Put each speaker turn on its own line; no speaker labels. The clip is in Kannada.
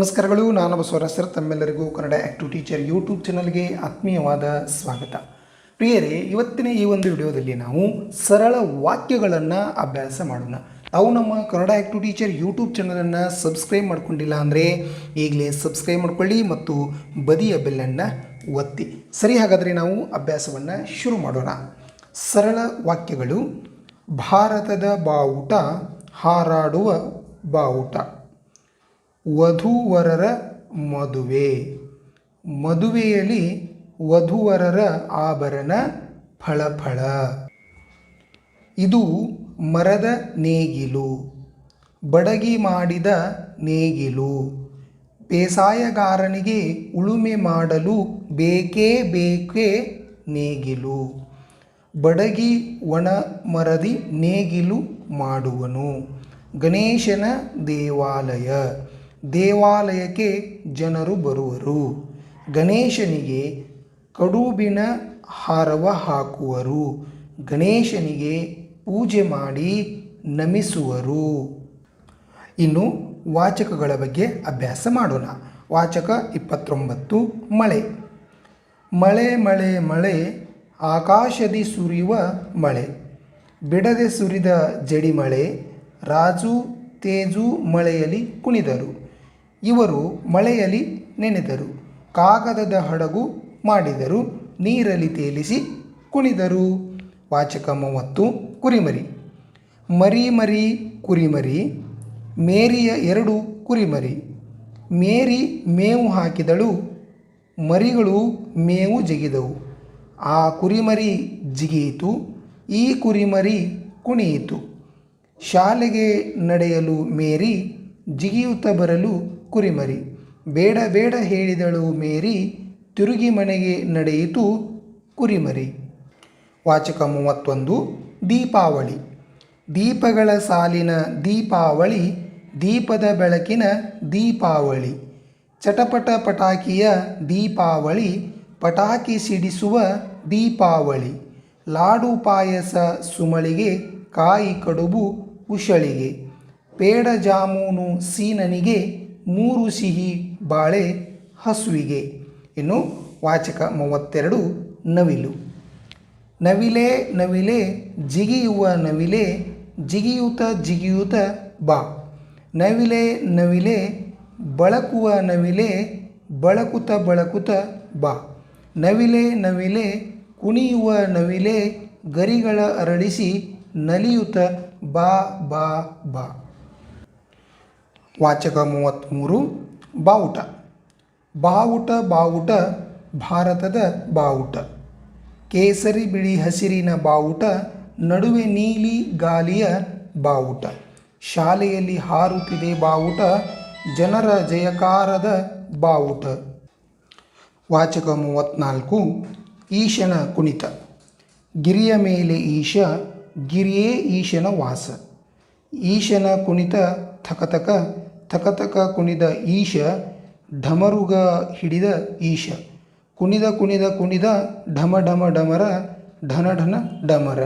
ನಮಸ್ಕಾರಗಳು, ನಾನು ಬಸವರ ಸರ್, ತಮ್ಮೆಲ್ಲರಿಗೂ ಕನ್ನಡ ಆ್ಯಕ್ಟಿವ್ ಟೀಚರ್ ಯೂಟ್ಯೂಬ್ ಚಾನಲ್ಗೆ ಆತ್ಮೀಯವಾದ ಸ್ವಾಗತ. ಪ್ರಿಯರೇ, ಇವತ್ತಿನ ಈ ಒಂದು ವಿಡಿಯೋದಲ್ಲಿ ನಾವು ಸರಳ ವಾಕ್ಯಗಳನ್ನು ಅಭ್ಯಾಸ ಮಾಡೋಣ. ತಾವು ನಮ್ಮ ಕನ್ನಡ ಆ್ಯಕ್ಟಿವ್ ಟೀಚರ್ ಯೂಟ್ಯೂಬ್ ಚಾನಲನ್ನು ಸಬ್ಸ್ಕ್ರೈಬ್ ಮಾಡ್ಕೊಂಡಿಲ್ಲ ಅಂದರೆ ಈಗಲೇ ಸಬ್ಸ್ಕ್ರೈಬ್ ಮಾಡ್ಕೊಳ್ಳಿ ಮತ್ತು ಬದಿಯ ಬೆಲ್ಲನ್ನು ಒತ್ತಿ. ಸರಿ, ಹಾಗಾದರೆ ನಾವು ಅಭ್ಯಾಸವನ್ನು ಶುರು ಮಾಡೋಣ. ಸರಳ ವಾಕ್ಯಗಳು, ಭಾರತದ ಬಾವುಟ ಹಾರಾಡುವ ಬಾವುಟ. ವಧೂವರರ ಮದುವೆ. ಮದುವೆಯಲ್ಲಿ ವಧುವರರ ಆಭರಣ ಫಳಫಳ. ಇದು ಮರದ ನೇಗಿಲು. ಬಡಗಿ ಮಾಡಿದ ನೇಗಿಲು. ಬೇಸಾಯಗಾರನಿಗೆ ಉಳುಮೆ ಮಾಡಲು ಬೇಕೇ ಬೇಕೇ ನೇಗಿಲು. ಬಡಗಿ ಒಣ ಮರದಿ ನೇಗಿಲು ಮಾಡುವನು. ಗಣೇಶನ ದೇವಾಲಯ. ದೇವಾಲಯಕ್ಕೆ ಜನರು ಬರುವರು. ಗಣೇಶನಿಗೆ ಕಡುಬಿನ ಹಾರವ ಹಾಕುವರು. ಗಣೇಶನಿಗೆ ಪೂಜೆ ಮಾಡಿ ನಮಿಸುವರು. ಇನ್ನು ವಾಚಕಗಳ ಬಗ್ಗೆ ಅಭ್ಯಾಸ ಮಾಡೋಣ. ವಾಚಕ ಇಪ್ಪತ್ತೊಂಬತ್ತು, ಮಳೆ. ಮಳೆ ಮಳೆ ಮಳೆ, ಆಕಾಶದಿ ಸುರಿಯುವ ಮಳೆ. ಬಿಡದೆ ಸುರಿದ ಜಡಿಮಳೆ, ರಾಜು, ತೇಜು ಮಳೆಯಲ್ಲಿ ಕುಣಿದರು. ಇವರು ಮಳೆಯಲ್ಲಿ ನೆನೆದರು, ಕಾಗದದ ಹಡಗು ಮಾಡಿದರು, ನೀರಲ್ಲಿ ತೇಲಿಸಿ ಕುಣಿದರು. ವಾಚಕ ಮೂವತ್ತು, ಕುರಿಮರಿ. ಮರಿ ಮರಿ, ಕುರಿಮರಿ. ಮೇರಿಯ ಎರಡು, ಕುರಿಮರಿ. ಮೇರಿ ಮೇವು ಹಾಕಿದಳು, ಮರಿಗಳು ಮೇವು ಜಗಿದವು. ಆ ಕುರಿಮರಿ ಜಿಗಿಯಿತು, ಈ ಕುರಿಮರಿ ಕುಣಿಯಿತು. ಶಾಲೆಗೆ ನಡೆಯಲು ಮೇರಿ, ಜಿಗಿಯುತ್ತಾ ಬರಲು ಕುರಿಮರಿ. ಬೇಡ ಬೇಡ ಹೇಳಿದಳು ಮೇರಿ, ತಿರುಗಿ ಮನೆಗೆ ನಡೆಯಿತು ಕುರಿಮರಿ. ವಾಚಕ ಮೂವತ್ತೊಂದು, ದೀಪಾವಳಿ. ದೀಪಗಳ ಸಾಲಿನ ದೀಪಾವಳಿ, ದೀಪದ ಬೆಳಕಿನ ದೀಪಾವಳಿ. ಚಟಪಟ ಪಟಾಕಿಯ ದೀಪಾವಳಿ, ಪಟಾಕಿ ಸಿಡಿಸುವ ದೀಪಾವಳಿ. ಲಾಡು ಪಾಯಸ ಸುಮಳಿಗೆ, ಕಾಯಿ ಕಡುಬು ಉಷಳಿಗೆ ಪೇಡ ಜಾಮೂನು ಸೀನನಿಗೆ ಮೂರು ಸಿಹಿ ಬಾಳೆ ಹಸುವಿಗೆ. ಇನ್ನು ವಾಚಕ ಮೂವತ್ತೆರಡು ನವಿಲು. ನವಿಲೆ ನವಿಲೆ, ಜಿಗಿಯುವ ನವಿಲೆ, ಜಿಗಿಯುತ ಜಿಗಿಯುತ ಬಾ. ನವಿಲೆ ನವಿಲೆ, ಬಳಕುವ ನವಿಲೆ, ಬಳಕುತ ಬಳಕುತ ಬಾ. ನವಿಲೆ ನವಿಲೆ, ಕುಣಿಯುವ ನವಿಲೆ, ಗರಿಗಳ ಅರಳಿಸಿ ನಲಿಯುತ ಬಾ ಬಾ ಬಾ. ವಾಚಕ ಮೂವತ್ತ್ಮೂರು ಬಾವುಟ. ಬಾವುಟ ಬಾವುಟ, ಭಾರತದ ಬಾವುಟ. ಕೇಸರಿ ಬಿಳಿ ಹಸಿರಿನ ಬಾವುಟ, ನಡುವೆ ನೀಲಿ ಗಾಲಿಯ ಬಾವುಟ. ಶಾಲೆಯಲ್ಲಿ ಹಾರುತ್ತಿದೆ ಬಾವುಟ, ಜನರ ಜಯಕಾರದ ಬಾವುಟ. ವಾಚಕ ಮೂವತ್ತ್ನಾಲ್ಕು ಈಶನ ಕುಣಿತ. ಗಿರಿಯ ಮೇಲೆ ಈಶ, ಗಿರಿಯೇ ಈಶನ ವಾಸ. ಈಶನ ಕುಣಿತ ಥಕತಕ ಥಕತಕ ಕುಣಿದ ಈಶ, ಢಮರುಗ ಹಿಡಿದ ಈಶ. ಕುಣಿದ ಕುಣಿದ ಕುಣಿದ ಢಮ ಢಮ ಢಮರ ಢನ ಢನ ಡಮರ